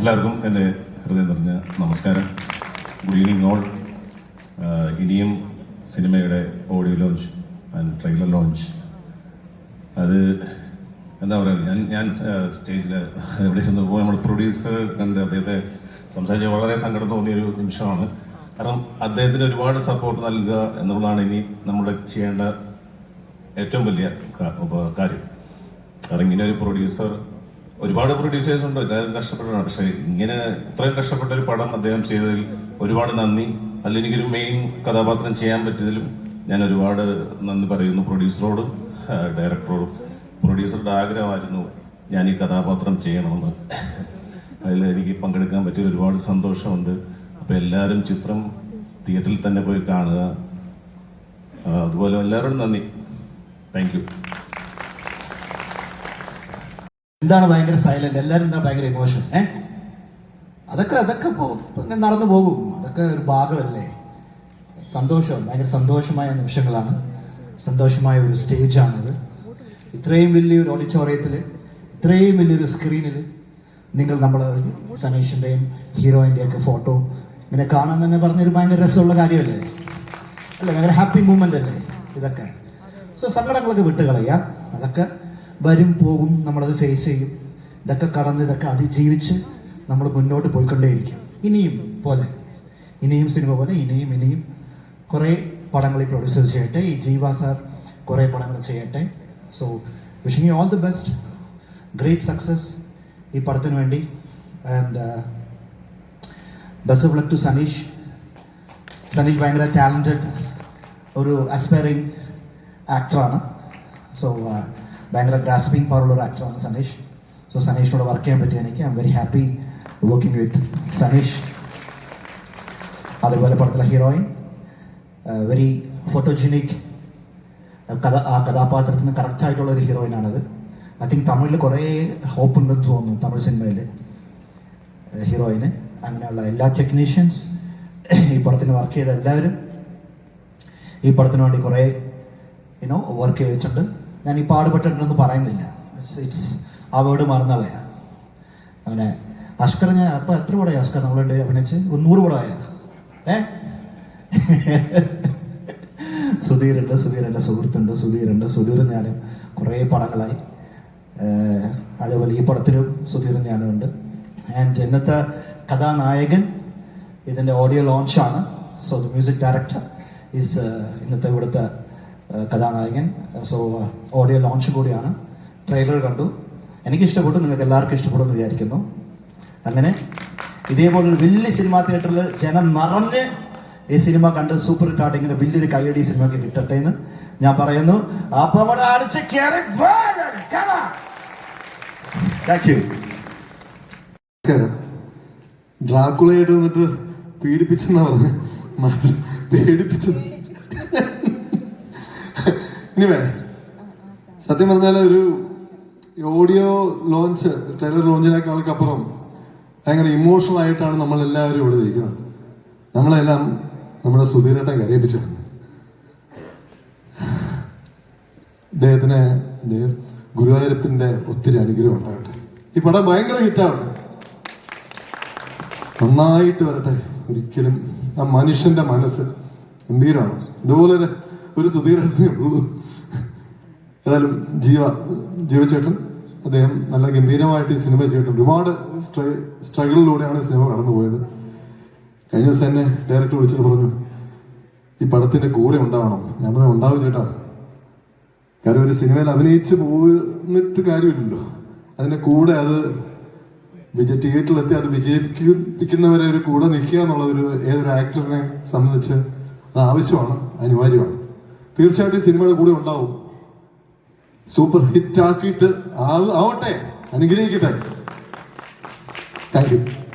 എല്ലാവർക്കും എന്റെ ഹൃദയം നിറഞ്ഞ നമസ്കാരം. ഗുഡ് ഈവനിങ് ഓൾ ഇനിയും സിനിമയുടെ audio launch and trailer launch അത് എന്താ പറയുക ഞാൻ ഞാൻ സ്റ്റേജിൽ എവിടെ ചെന്നപ്പോൾ നമ്മൾ പ്രൊഡ്യൂസർ കണ്ട് അദ്ദേഹത്തെ സംസാരിച്ച വളരെ സങ്കടം തോന്നിയൊരു നിമിഷമാണ്. കാരണം അദ്ദേഹത്തിന് ഒരുപാട് സപ്പോർട്ട് നൽകുക എന്നുള്ളതാണ് ഇനി നമ്മൾ ചെയ്യേണ്ട ഏറ്റവും വലിയ കാര്യം കാരണം ഇങ്ങനെ ഒരു പ്രൊഡ്യൂസർ ഒരുപാട് പ്രൊഡ്യൂസേഴ്സ് ഉണ്ട് എല്ലാവരും കഷ്ടപ്പെട്ടാണ് പക്ഷേ ഇങ്ങനെ ഇത്രയും കഷ്ടപ്പെട്ട ഒരു പടം അദ്ദേഹം ചെയ്തതിൽ ഒരുപാട് നന്ദി. അതിൽ എനിക്കൊരു മെയിൻ കഥാപാത്രം ചെയ്യാൻ പറ്റിയതിലും ഞാൻ ഒരുപാട് നന്ദി പറയുന്നു പ്രൊഡ്യൂസറോടും ഡയറക്ടറോടും പ്രൊഡ്യൂസറുടെ ആഗ്രഹമായിരുന്നു ഞാൻ ഈ കഥാപാത്രം ചെയ്യണമെന്ന്. അതിൽ എനിക്ക് പങ്കെടുക്കാൻ പറ്റിയ ഒരുപാട് സന്തോഷമുണ്ട്. അപ്പോൾ എല്ലാവരും ചിത്രം തിയേറ്ററിൽ തന്നെ പോയി കാണുക. അതുപോലെ എല്ലാവരോടും നന്ദി. താങ്ക് എന്താണ് ഭയങ്കര സൈലന്റ് എല്ലാവരും എന്താ ഭയങ്കര ഇമോഷൻ ഏ? അതൊക്കെ അതൊക്കെ നടന്നു പോകും. അതൊക്കെ ഒരു ഭാഗമല്ലേ? സന്തോഷം ഭയങ്കര സന്തോഷമായ നിമിഷങ്ങളാണ്. സന്തോഷമായ ഒരു സ്റ്റേജാണിത് ഇത്രയും വലിയൊരു ഓഡിറ്റോറിയത്തിൽ ഇത്രയും വലിയൊരു സ്ക്രീനിൽ നിങ്ങൾ നമ്മൾ സനീഷിന്റെയും ഹീറോയിന്റെയും ഒക്കെ ഫോട്ടോ ഇങ്ങനെ കാണാൻ തന്നെ പറഞ്ഞൊരു ഭയങ്കര രസമുള്ള കാര്യമല്ലേ? അല്ല? ഭയങ്കര ഹാപ്പി മൂമെന്റ് അല്ലേ? ഇതൊക്കെ. സോ സങ്കടങ്ങളൊക്കെ വിട്ട് കളയുക അതൊക്കെ വരും പോകും നമ്മളത് ഫേസ് ചെയ്യും. ഇതൊക്കെ കടന്ന് ഇതൊക്കെ അതിജീവിച്ച് നമ്മൾ മുന്നോട്ട് പോയിക്കൊണ്ടേയിരിക്കും. ഇനിയും പോലെ. ഇനിയും സിനിമ പോലെ ഇനിയും ഇനിയും. കുറേ പടങ്ങൾ ഈ പ്രൊഡ്യൂസർ ചെയ്യട്ടെ ഈ ജീവ സാർ കുറേ പടങ്ങൾ ചെയ്യട്ടെ. So wishing you all the best great success ഈ പടത്തിന് വേണ്ടി. And best of luck to Saneesh Saneesh ഭയങ്കര ടാലന്റഡ് ഒരു അസ്പയറിങ് ആക്ടറാണ് സോ ഭയങ്കര ഗ്രാസ്പിംഗ് പവറുള്ള ഒരു ആക്ടറാണ് സനീഷ്. സോ സനീഷിനോട് വർക്ക് ചെയ്യാൻ പറ്റിയ എനിക്ക്. I'm very happy working with Saneesh. അതുപോലെ പടത്തിലെ ഹീറോയിൻ വെരി ഫോട്ടോജിനിക് കഥ ആ കഥാപാത്രത്തിന് കറക്റ്റ് ആയിട്ടുള്ള ഒരു ഹീറോയിനാണത് ഐ തിങ്ക് തമിഴിൽ കുറേ ഹോപ്പ് ഉണ്ടെന്ന് തോന്നുന്നു തമിഴ് സിനിമയിൽ ഹീറോയിന് അങ്ങനെയുള്ള എല്ലാ ടെക്നീഷ്യൻസ് ഈ പടത്തിന് വർക്ക് ചെയ്ത എല്ലാവരും ഈ പടത്തിന് വേണ്ടി കുറേ യുനോ വർക്ക് ചെയ്തിട്ടുണ്ട്. ഞാൻ ഈ പാടുപെട്ടിട്ടുണ്ടെന്ന് പറയുന്നില്ല. ഇറ്റ്സ് ഇറ്റ്സ് ആ വേർഡ് മറന്നവയാ അങ്ങനെ അഷ്കർ ഞാൻ അപ്പം എത്ര പടമായി അഷ്കർ നമ്മളുണ്ട്? അഭിനയിച്ച് ഒരു നൂറ് പടമായ ഏ? സുധീരുണ്ട് സുധീർ എന്റെ സുഹൃത്തുണ്ട് സുധീരുണ്ട് സുധീറും ഞാനും കുറേ പടങ്ങളായി. അതേപോലെ ഈ പടത്തിലും സുധീറും ഞാനും ഉണ്ട്. ആൻഡ് ഇന്നത്തെ കഥാനായകൻ ഇതിന്റെ audio ലോഞ്ചാണ് so the music director is ഇന്നത്തെ ഇവിടുത്തെ കഥാനായകൻ സോ ഓഡിയോ ലോഞ്ച് കൂടിയാണ്. ട്രെയിലർ കണ്ടു. എനിക്ക് ഇഷ്ടപ്പെട്ടു നിങ്ങൾക്ക് എല്ലാവർക്കും ഇഷ്ടപ്പെടുമെന്ന് വിചാരിക്കുന്നു. അങ്ങനെ ഇതേപോലൊരു വലിയ സിനിമാ തിയേറ്ററിൽ ജനം നിറഞ്ഞ് ഈ സിനിമ കണ്ട് സൂപ്പർ ഹിറ്റായിട്ട് ഇങ്ങനെ വലിയൊരു കൈയടി സിനിമയ്ക്ക് കിട്ടട്ടെ എന്ന് ഞാൻ പറയുന്നു. അപ്പൊ നമ്മുടെ അടിച്ച് ഡ്രാക്കുളയായിട്ട് വന്നിട്ട് പീഡിപ്പിച്ചെന്നാ പറഞ്ഞു. പേടിപ്പിച്ചത് ഇനി വേണേ. സത്യം പറഞ്ഞാൽ ഒരു ഓഡിയോ ലോഞ്ച് ട്രെയിലർ ലോഞ്ചിനേക്കാൾക്കപ്പുറം ഭയങ്കര ഇമോഷണൽ ആയിട്ടാണ് നമ്മളെല്ലാവരും ഇവിടെ ഇരിക്കുന്നത്. നമ്മളെല്ലാം നമ്മുടെ സുധീരേട്ടൻ കരയിപ്പിച്ചിട്ടുണ്ട്. അദ്ദേഹത്തിന് ഗുരുവായൂരപ്പന്റെ ഒത്തിരി അനുഗ്രഹം ഉണ്ടാകട്ടെ. ഈ പടം ഭയങ്കര ഹിറ്റാണ് നന്നായിട്ട് വരട്ടെ. ഒരിക്കലും ആ മനുഷ്യന്റെ മനസ്സ് ഗംഭീരമാണ്. ഇതുപോലെ ഒരു- സുധീരനേ ഉള്ളൂ. ഏതായാലും ജീവ ജീവചേട്ടൻ അദ്ദേഹം നല്ല ഗംഭീരമായിട്ട് ഈ സിനിമ ചെയ്തിട്ട് ഒരുപാട് സ്ട്രഗിളിലൂടെയാണ് ഈ സിനിമ കടന്നുപോയത് കഴിഞ്ഞ ദിവസം തന്നെ ഡയറക്ടർ വിളിച്ചിട്ട് പറഞ്ഞു ഈ പടത്തിന്റെ കൂടെ ഉണ്ടാവണം. ഞാൻ പറഞ്ഞു ഉണ്ടാവും ചേട്ടാ. കാരണം ഒരു സിനിമയിൽ അഭിനയിച്ച് പോന്നിട്ട് കാര്യമില്ലല്ലോ. അതിന്റെ കൂടെ അത് വിജയ തിയേറ്ററിലെത്തി അത് വിജയിപ്പിക്കുന്നവരെ ഒരു കൂടെ നിൽക്കുക എന്നുള്ളത് ഒരു ഏതൊരു ആക്ടറിനെ സംബന്ധിച്ച് അത് ആവശ്യമാണ് അനിവാര്യമാണ്. തീർച്ചയായിട്ടും സിനിമയുടെ കൂടെ ഉണ്ടാവും. സൂപ്പർ ഹിറ്റ് ആക്കിയിട്ട് ആവട്ടെ. അനുഗ്രഹിക്കട്ടെ. Thank you.